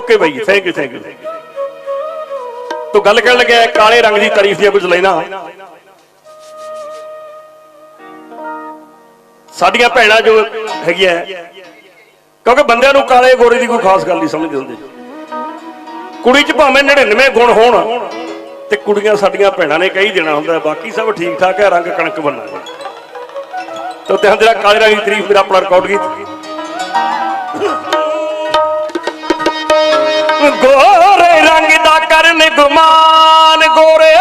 Okay ਬਾਈ ਜੀ thank you thank you ਤੋ ਗੱਲ ਕਰਨ ਲੱਗਿਆ, ਕਾਲੇ ਰੰਗ ਦੀ ਤਾਰੀਫ ਦੀਆਂ ਕੁਝ ਲੈਣਾ। ਸਾਡੀਆਂ ਭੈਣਾਂ ਜੋ ਹੈਗੀਆਂ, ਕਿਉਂਕਿ ਬੰਦਿਆਂ ਨੂੰ ਕਾਲੇ ਗੋਰੇ ਦੀ ਕੋਈ ਖਾਸ ਗੱਲ ਨਹੀਂ ਸਮਝਦੇ ਹੁੰਦੇ ਕੁੜੀ 'ਚ ਭਾਵੇਂ 99 ਗੁਣ ਹੋਣ, ਤੇ ਕੁੜੀਆਂ ਸਾਡੀਆਂ ਭੈਣਾਂ ਨੇ ਕਹੀ ਦੇਣਾ ਹੁੰਦਾ, ਬਾਕੀ ਸਭ ਠੀਕ ਠਾਕ ਹੈ, ਰੰਗ ਕਣਕ ਬੰਨਾ ਤੋ ਤੇ ਹੰਦਰਾ ਕਾਲੇ ਰੰਗ ਦੀ ਤਾਰੀਫ ਮੇਰਾ ਆਪਣਾ ਰਿਕਾਰਡ ਗੀਤ। ਗੋਰੇ ਰੰਗ ਦਾ ਕਰਨ ਗੁਮਾਨ ਗੋਰੇ।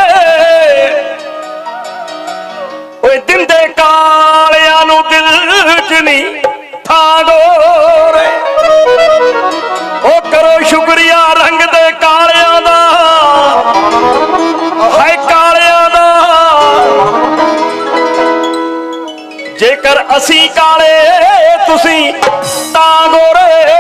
ਓਏ ਦਿਲ ਦੇ ਕਾਲਿਆਂ ਨੂੰ ਦਿਲ ਚ ਨਹੀਂ ਥਾਂ ਗੋਰੇ। ਓ ਕਰੋ ਸ਼ੁਕਰੀਆ ਰੰਗ ਦੇ ਕਾਲਿਆਂ ਦਾ। ਹਾਏ ਕਾਲਿਆਂ ਦਾ। ਜੇਕਰ ਅਸੀਂ ਕਾਲੇ ਤੁਸੀਂ ਤਾਂ ਗੋਰੇ।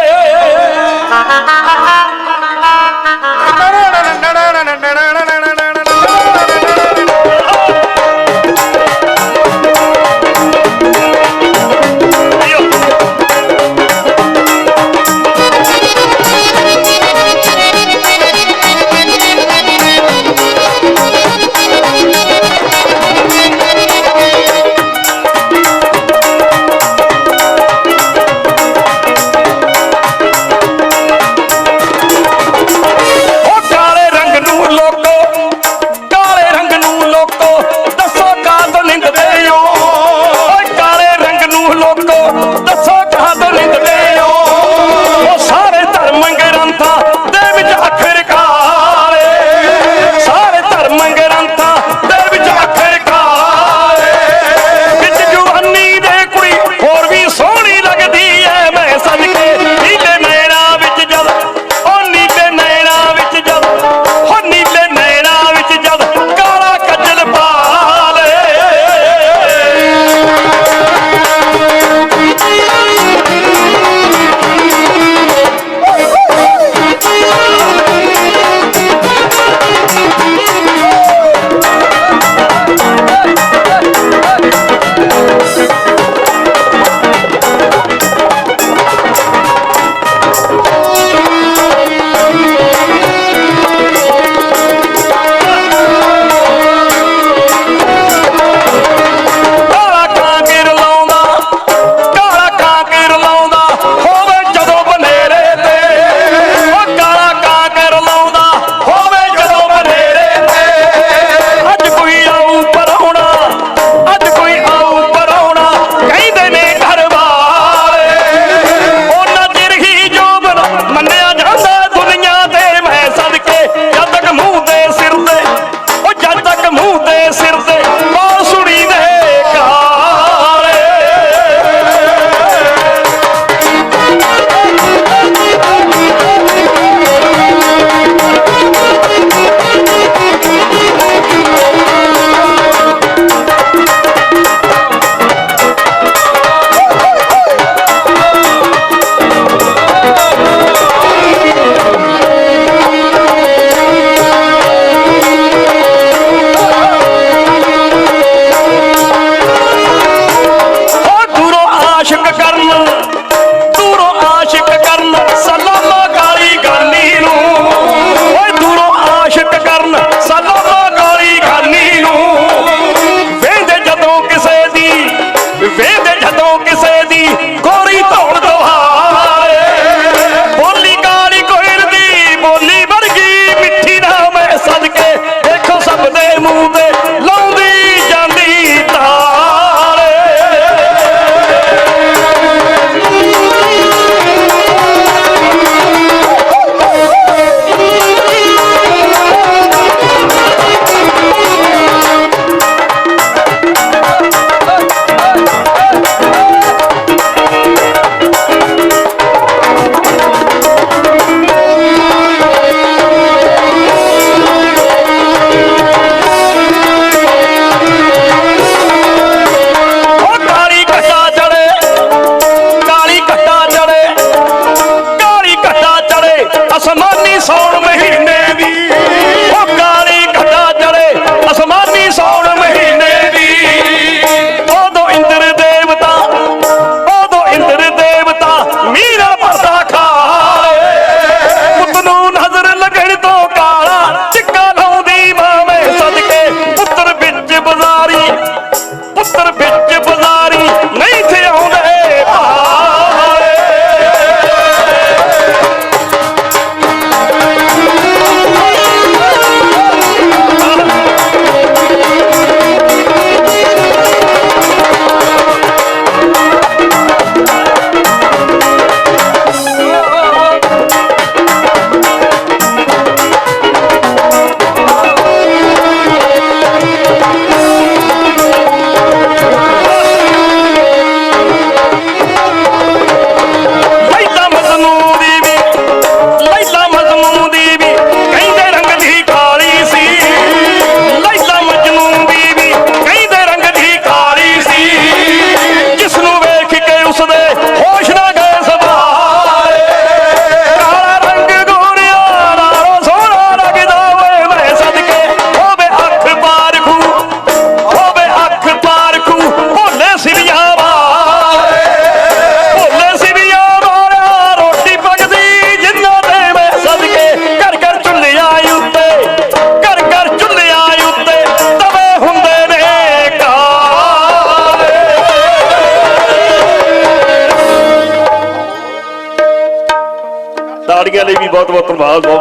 সর্বে তোমার ভালো